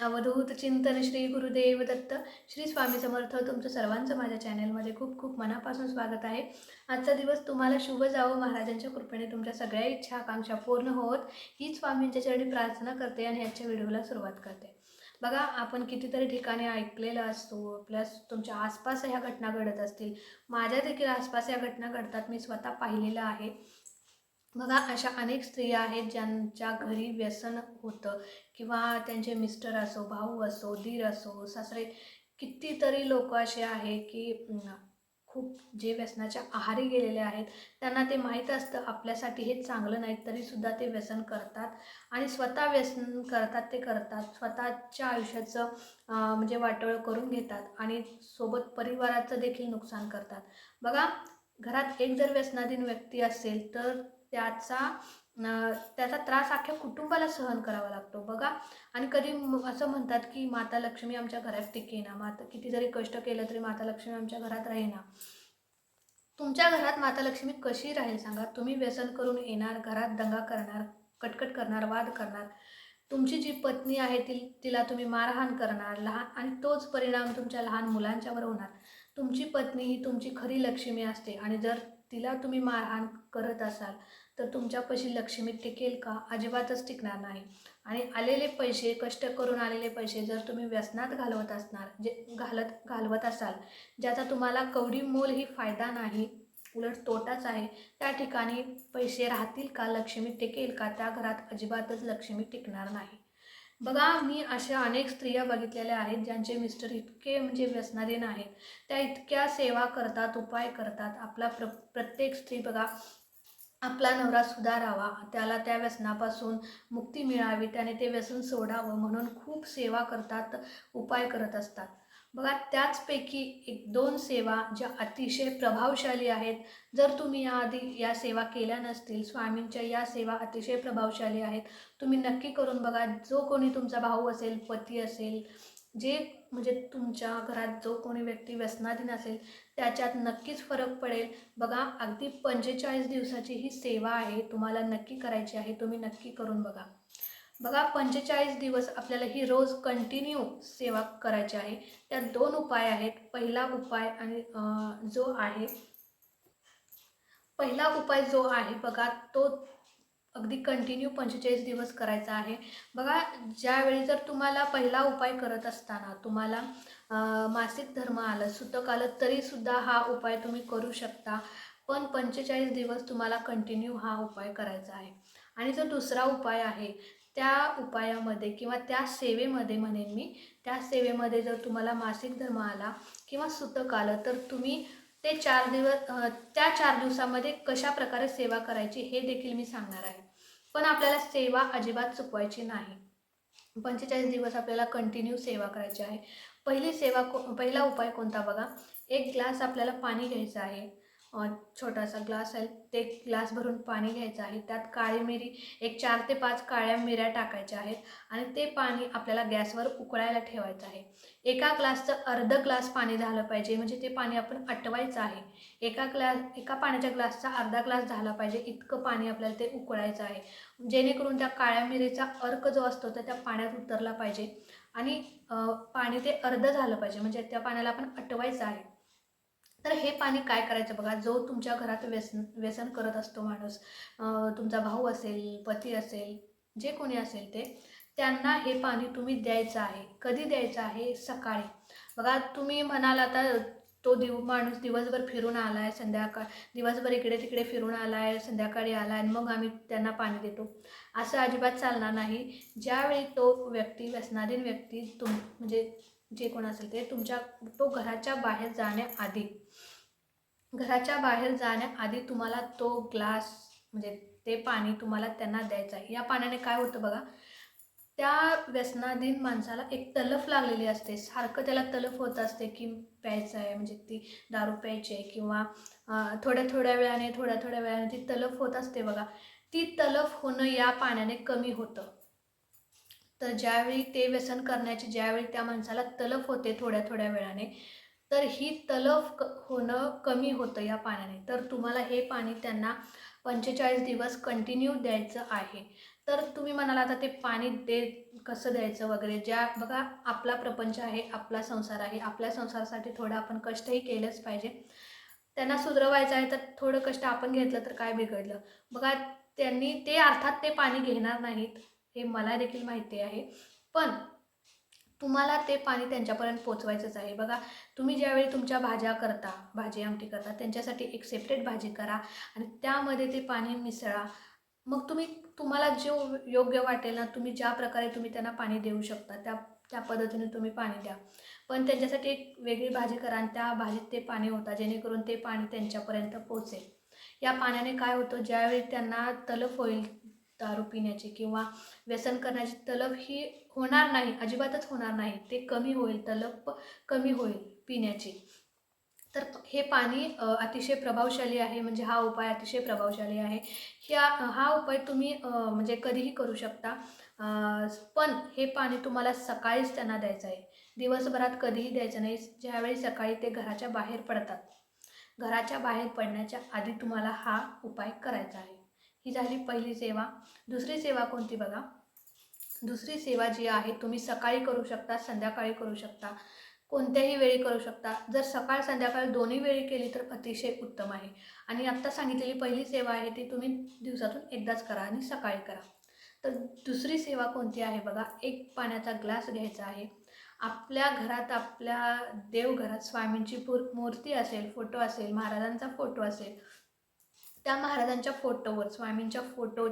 अवधूत चिंतन श्री गुरुदेव दत्त श्री स्वामी समर्थ तुमचं सर्वांचं माझ्या चॅनलमध्ये खूप खूप मनापासून स्वागत आहे. आजचा दिवस तुम्हाला शुभ जावं महाराजांच्या कृपेने तुमच्या सगळ्या इच्छा आकांक्षा पूर्ण होत हीच स्वामींच्या चरणी प्रार्थना करते आणि आजच्या व्हिडिओला सुरुवात करते. बघा आपण कितीतरी ठिकाणी ऐकलेलं असतो प्लस तुमच्या आसपास ह्या घटना घडत असतील. माझ्या देखील आसपास या घटना घडतात मी स्वतः पाहिलेलं आहे. बघा अशा अनेक स्त्रिया आहेत ज्यांच्या घरी व्यसन होतं किंवा त्यांचे मिस्टर असो भाऊ असो दीर असो सासरे कितीतरी लोक असे आहे की खूप जे व्यसनाच्या आहारी गेलेले आहेत त्यांना ते माहीत असतं आपल्यासाठी हे चांगलं नाही तरीसुद्धा ते व्यसन करतात आणि स्वतः व्यसन करतात ते करतात. स्वतःच्या आयुष्याचं म्हणजे वाटोळ करून घेतात आणि सोबत परिवाराचं देखील नुकसान करतात. बघा घरात एक जर व्यसनाधीन व्यक्ती असेल तर त्याचा त्याचा त्रास अख्ख्या कुटुंबाला सहन करावा लागतो. बघा आणि कधी असं म्हणतात की माता लक्ष्मी आमच्या घरात टिकेना माता किती जरी कष्ट केलं तरी माता लक्ष्मी आमच्या घरात राहीना तुमच्या घरात माता लक्ष्मी कशी राहील सांगा? तुम्ही व्यसन करून येणार घरात दंगा करणार कटकट करणार वाद करणार. तुमची जी पत्नी आहे ती तिला तुम्ही मारहाण करणार लहान आणि तोच परिणाम तुमच्या लहान मुलांच्यावर होणार. तुमची पत्नी ही तुमची खरी लक्ष्मी असते आणि जर तिला तुम्ही मारहाण करत असाल तर तुमच्यापाशी लक्ष्मी टिकेल का? अजिबातच टिकणार नाही. आणि आलेले पैसे कष्ट करून आलेले पैसे जर तुम्ही व्यसनात घालवत असणार जे घालत घालवत असाल ज्याचा तुम्हाला कवडी मोल ही फायदा नाही उलट तोटाच आहे त्या ठिकाणी पैसे राहतील का? लक्ष्मी टिकेल का? त्या घरात अजिबातच लक्ष्मी टिकणार नाही. बघा मी अशा अनेक स्त्रिया बघितलेल्या आहेत ज्यांचे मिस्टर इतके म्हणजे व्यसनाधीन आहेत. त्या इतक्या सेवा करतात उपाय करतात. आपला प्र प्रत्येक स्त्री बघा आपला नवरा सुधारावा त्याला त्या व्यसनापासून मुक्ती मिळावी त्याने ते व्यसन सोडावं म्हणून खूप सेवा करतात उपाय करत असतात. बघा त्याचपैकी एक दोन सेवा ज्या अतिशय प्रभावशाली आहेत. जर तुम्ही याआधी या सेवा केल्या नसतील स्वामींच्या या सेवा अतिशय प्रभावशाली आहेत तुम्ही नक्की करून बघा जो कोणी तुमचा भाऊ असेल पती असेल जे म्हणजे तुमच्या घरात जो कोणी व्यक्ती व्यसनाधीन असेल त्याच्यात नक्कीच फरक पडेल. बघा अगदी पंचेचाळीस दिवसाची ही सेवा आहे तुम्हाला नक्की करायची आहे तुम्ही नक्की करून बघा. बघा पंचेचाळीस दिवस आपल्याला ही रोज कंटिन्यू सेवा करायची आहे. त्यात दोन उपाय आहेत. पहिला उपाय आणि जो आहे पहिला उपाय जो आहे बघा तो अगदी कंटिन्यू पंचेचाळीस दिवस करायचा आहे. बघा ज्यावेळी जर तुम्हाला पहिला उपाय करत असताना तुम्हाला मासिक धर्म आलं सुतक आलं तरीसुद्धा हा उपाय तुम्ही करू शकता. पण पंचेचाळीस दिवस तुम्हाला कंटिन्यू हा उपाय करायचा आहे. आणि जो दुसरा उपाय आहे त्या उपायामध्ये किंवा त्या सेवेमध्ये म्हणेन मी त्या सेवेमध्ये जर तुम्हाला मासिक धर्म आला किंवा सुतक आलं तर तुम्ही ते चार दिवस त्या चार दिवसामध्ये कशा प्रकारे सेवा करायची हे देखील मी सांगणार आहे. पण आपल्याला सेवा अजिबात चुकवायची नाही. पंचेचाळीस दिवस आपल्याला कंटिन्यू सेवा करायची आहे. पहिली सेवा को पहिला उपाय कोणता बघा? एक ग्लास आपल्याला पाणी घ्यायचं आहे. छोटासा ग्लास आहे. ते ग्लास भरून पाणी घ्यायचं आहे. त्यात काळी मिरी एक चार ते पाच काळ्या मिऱ्या टाकायच्या आहेत आणि ते पाणी आपल्याला गॅसवर उकळायला ठेवायचं आहे. एका ग्लासचं अर्ध ग्लास पाणी झालं पाहिजे म्हणजे ते पाणी आपण आटवायचं आहे. एका ग्लास एका पाण्याच्या ग्लासचा अर्धा ग्लास झाला पाहिजे इतकं पाणी आपल्याला ते उकळायचं आहे. जेणेकरून त्या काळ्या मिरीचा अर्क जो असतो तो त्या पाण्यात उतरला पाहिजे आणि पाणी ते अर्ध झालं पाहिजे म्हणजे त्या पाण्याला आपण आटवायचं आहे. तर हे पाणी काय करायचं बघा? जो तुमच्या घरात व्यसन व्यसन करत असतो माणूस तुमचा भाऊ असेल पती असेल जे कोणी असेल ते त्यांना हे पाणी तुम्ही द्यायचं आहे. कधी द्यायचं आहे? सकाळी. बघा तुम्ही म्हणाल आता तो दिव माणूस दिवसभर फिरून आला आहे संध्याकाळ दिवसभर इकडे तिकडे फिरून आला आहे संध्याकाळी आला आणि मग आम्ही त्यांना पाणी देतो. असं अजिबात चालणार नाही. ज्यावेळी तो व्यक्ती व्यसनाधीन व्यक्ती तुम म्हणजे जे कोण असेल ते तुमच्या तो घराच्या बाहेर जाण्याआधी घराच्या बाहेर जाण्याआधी तुम्हाला तो ग्लास म्हणजे ते पाणी तुम्हाला त्यांना द्यायचं आहे. या पाण्याने काय होतं बघा त्या व्यसनाधीन माणसाला एक तलफ लागलेली असते. सारखं त्याला तलफ होत असते की प्यायचं आहे म्हणजे ती दारू प्यायची आहे किंवा थोड्या थोड्या वेळाने थोड्या थोड्या वेळाने ती तलफ होत असते बघा. ती तलफ होणं या पाण्याने कमी होतं. तर ज्यावेळी ते व्यसन करण्याची ज्यावेळी त्या माणसाला तलफ होते थोड्या थोड्या वेळाने तर ही तलफ क होणं कमी होतं या पाण्याने. तर तुम्हाला हे पाणी त्यांना पंचेचाळीस दिवस कंटिन्यू द्यायचं आहे. तर तुम्ही म्हणाला आता ते पाणी दे कसं द्यायचं वगैरे? ज्या बघा आपला प्रपंच आहे आपला संसार आहे. आपल्या संसारासाठी थोडं आपण कष्टही केलंच पाहिजे. त्यांना सुधरवायचं आहे तर थोडं कष्ट आपण घेतलं तर काय बिघडलं? बघा त्यांनी ते अर्थात ते पाणी घेणार नाहीत. हे मला देखील माहिती आहे. पण तुम्हाला ते पाणी त्यांच्यापर्यंत पोचवायचंच आहे. बघा तुम्ही ज्यावेळी तुमच्या भाज्या करता भाजी आमटी करता त्यांच्यासाठी एक सेपरेट भाजी करा आणि त्यामध्ये ते पाणी मिसळा. मग तुम्ही तुम्हाला जो योग्य वाटेल ना तुम्ही ज्या प्रकारे तुम्ही त्यांना पाणी देऊ शकता त्या त्या पद्धतीने तुम्ही पाणी द्या. पण त्यांच्यासाठी एक वेगळी भाजी करा आणि त्या भाजीत ते पाणी होता जेणेकरून ते पाणी त्यांच्यापर्यंत पोचेल. या पाण्याने काय होतं ज्यावेळी त्यांना तलफ होईल दारू पिण्याची किंवा व्यसन करण्याची तलब ही होणार नाही अजिबातच होणार नाही. ते कमी होईल तलब कमी होईल पिण्याची. तर हे पाणी अतिशय प्रभावशाली आहे. म्हणजे हा उपाय अतिशय प्रभावशाली आहे. ह्या हा उपाय तुम्ही म्हणजे कधीही करू शकता. पण हे पाणी तुम्हाला सकाळीच त्यांना द्यायचं आहे. दिवसभरात कधीही द्यायचं नाही. ज्यावेळी सकाळी ते घराच्या बाहेर पडतात. घराच्या बाहेर पडण्याच्या आधी तुम्हाला हा उपाय करायचा आहे. ही झाली पहिली सेवा. दुसरी सेवा कोणती बघा? दुसरी सेवा जी आहे तुम्ही सकाळी करू शकता संध्याकाळी करू शकता. कोणत्याही वेळी करू शकता. जर सकाळ संध्याकाळ दोन्ही वेळी केली तर अतिशय उत्तम आहे. आणि आत्ता सांगितलेली पहिली सेवा आहे ती तुम्ही दिवसातून एकदाच करा आणि सकाळी करा. तर दुसरी सेवा कोणती आहे बघा? एक पाण्याचा ग्लास घ्यायचा आहे. आपल्या घरात आपल्या देवघरात स्वामींची पूर मूर्ती असेल फोटो असेल महाराजांचा फोटो असेल त्या महाराजांच्या फोटोवर स्वामींच्या फोटो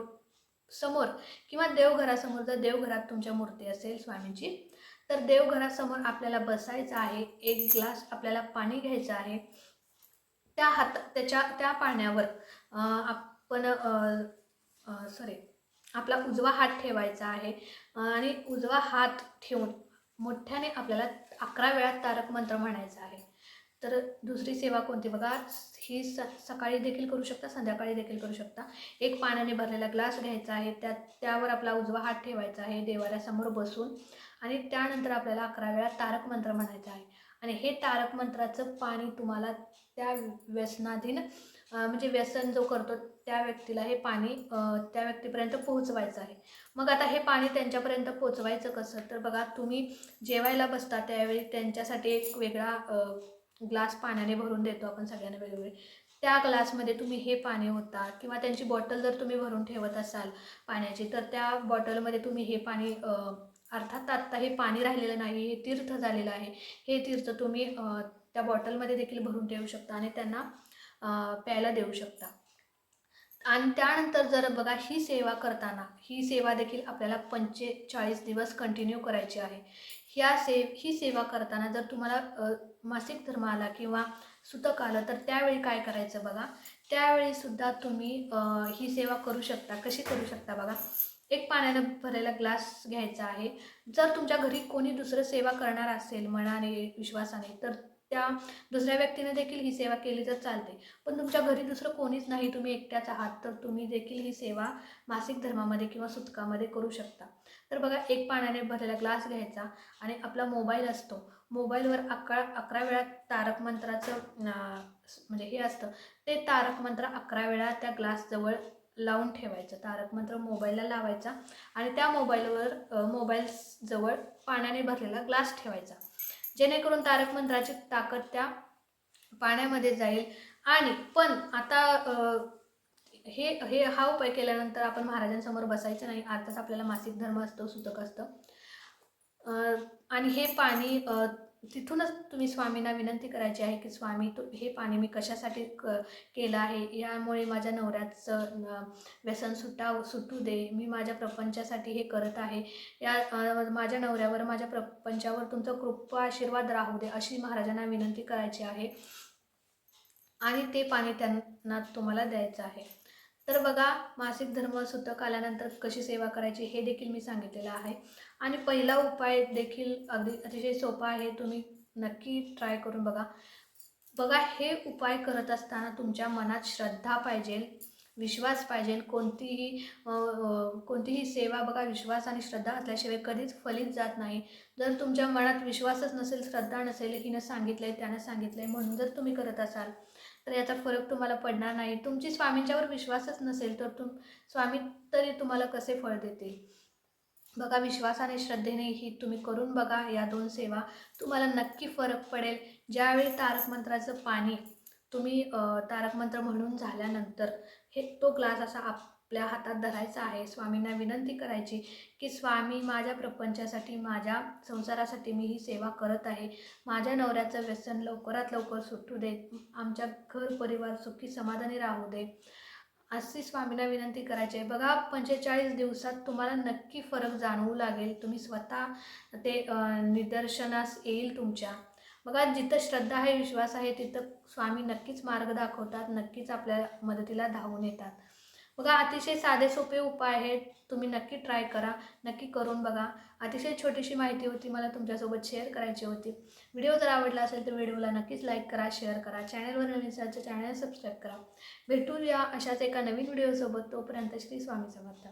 समोर किंवा देवघरासमोर जर देवघरात तुमच्या मूर्ती असेल स्वामींची तर देवघरासमोर आपल्याला बसायचं आहे. एक ग्लास आपल्याला पाणी घ्यायचं आहे. त्या हात त्याच्या त्या पाण्यावर आपण सॉरी आपला उजवा हात ठेवायचा आहे. आणि उजवा हात ठेवून मोठ्याने आपल्याला अकरा वेळा तारक मंत्र म्हणायचा आहे. तर दुसरी सेवा कोणती? बघा ही स सकाळी देखील करू शकता संध्याकाळी देखील करू शकता. एक पाण्याने भरलेला ग्लास घ्यायचा आहे त्या त्यावर आपला उजवा हात ठेवायचा आहे देवाऱ्यासमोर बसून. आणि त्यानंतर आपल्याला अकरा वेळा तारक मंत्र म्हणायचं आहे. आणि हे तारक मंत्राचं पाणी तुम्हाला त्या व्यसनाधीन म्हणजे व्यसन जो करतो त्या व्यक्तीला हे पाणी त्या व्यक्तीपर्यंत पोहोचवायचं आहे. मग आता हे पाणी त्यांच्यापर्यंत पोहोचवायचं कसं? तर बघा तुम्ही जेवायला बसता त्यावेळी त्यांच्यासाठी एक वेगळा ग्लास पाण्याने भरून देतो आपण सगळ्यांना वेगवेगळे. त्या ग्लासमध्ये तुम्ही हे पाणी होता किंवा त्यांची बॉटल जर तुम्ही भरून ठेवत असाल पाण्याची तर त्या बॉटलमध्ये तुम्ही हे पाणी अर्थात आत्ता हे पाणी राहिलेलं नाही हे तीर्थ झालेलं आहे. हे तीर्थ तुम्ही त्या बॉटलमध्ये देखील भरून ठेवू शकता आणि त्यांना प्यायला देऊ शकता. आणि त्यानंतर जर बघा ही सेवा करताना ही सेवा देखील आपल्याला पंचेचाळीस दिवस कंटिन्यू करायची आहे. ह्या से ही सेवा करताना जर तुम्हाला मासिक धर्म आला किंवा सुतक आलं तर त्यावेळी काय करायचं बघा? त्यावेळी सुद्धा तुम्ही ही सेवा करू शकता. कशी करू शकता बघा? एक पाण्यानं भरलेला ग्लास घ्यायचा आहे. जर तुमच्या घरी कोणी दुसरं सेवा करणार असेल मनाने विश्वासाने तर त्या दुसऱ्या व्यक्तीने देखील ही सेवा केली तर चालते. पण तुमच्या घरी दुसरं कोणीच नाही तुम्ही एकट्याच आहात तर तुम्ही देखील ही सेवा मासिक धर्मामध्ये किंवा सुतकामध्ये करू शकता. तर बघा एक पाण्याने भरलेला ग्लास घ्यायचा आणि आपला मोबाईल असतो. मोबाईलवर अकरा अकरा वेळा तारक मंत्राचं म्हणजे हे असतं. ते तारक मंत्र अकरा वेळा त्या ग्लासजवळ लावून ठेवायचं. तारक मंत्र मोबाईलला लावायचा आणि त्या मोबाईलवर मोबाईल जवळ पाण्याने भरलेला ग्लास ठेवायचा. जेणेकरून तारक मंत्राची ताकद त्या पाण्यामध्ये जाईल. आणि पण आता हे हे हा उपाय केल्यानंतर आपण महाराजांसमोर बसायचं नाही. अर्थात आपल्याला मासिक धर्म असतो सुतक असतं. आणि हे पाणी तिथूनच तुम्ही स्वामींना विनंती करायची आहे की स्वामी तू हे पाणी मी कशासाठी क केलं आहे? यामुळे माझ्या नवऱ्याचं व्यसन सुटा सुटू दे. मी माझ्या प्रपंचासाठी हे करत आहे. या माझ्या नवऱ्यावर माझ्या प्रपंचावर तुमचा कृपा आशीर्वाद राहू दे अशी महाराजांना विनंती करायची आहे. आणि ते पाणी त्यांना तुम्हाला द्यायचं आहे. तर बघा मासिक धर्म सुतक आल्यानंतर कशी सेवा करायची हे देखील मी सांगितलेलं आहे. आणि पहिला उपाय देखील अगदी अतिशय सोपा आहे तुम्ही नक्की ट्राय करून बघा. बघा हे उपाय करत असताना तुमच्या मनात श्रद्धा पाहिजे विश्वास पाहिजे. कोणतीही कोणतीही सेवा बघा विश्वास आणि श्रद्धा असल्याशिवाय कधीच फलित जात नाही. जर तुमच्या मनात विश्वासच नसेल श्रद्धा नसेल हिनं सांगितलं आहे त्यानं सांगितलं आहे म्हणून जर तुम्ही करत असाल तर याचा फरक तुम्हाला पडणार नाही. तुमची स्वामींच्यावर विश्वासच नसेल तर तुम स्वामी तरी तुम्हाला कसे फळ देतील? बघा विश्वासाने श्रद्धेने ही तुम्ही करून बघा या दोन सेवा. तुम्हाला नक्की फरक पडेल. ज्यावेळी तारक मंत्राचं पाणी तुम्ही तारक मंत्र म्हणून झाल्यानंतर हे तो ग्लास असा आपल्या हातात धरायचा आहे. स्वामींना विनंती करायची की स्वामी माझ्या प्रपंचासाठी माझ्या संसारासाठी मी ही सेवा करत आहे. माझ्या नवऱ्याचं व्यसन लवकरात लवकर सुटू दे. आमच्या घर परिवार सुखी समाधानी राहू दे. अशी स्वामींना विनंती करायची आहे. बघा पंचेचाळीस दिवसात तुम्हाला नक्की फरक जाणवू लागेल. तुम्ही स्वतः ते निदर्शनास येईल तुमच्या. बघा जिथं श्रद्धा आहे विश्वास आहे तिथं स्वामी नक्कीच मार्ग दाखवतात नक्कीच आपल्या मदतीला धावून येतात. बघा अतिशय साधे सोपे उपाय आहेत. तुम्ही नक्की ट्राय करा. नक्की करून बघा. अतिशय छोटीशी माहिती होती मला तुमच्यासोबत शेअर करायची होती. व्हिडिओ जर आवडला असेल तर व्हिडिओला नक्कीच लाईक करा शेअर करा. चॅनलवर नवीन असाल तर चॅनल सबस्क्राईब करा. भेटूया अशाच एका नवीन व्हिडिओसोबत तोपर्यंत श्री स्वामी समर्थ.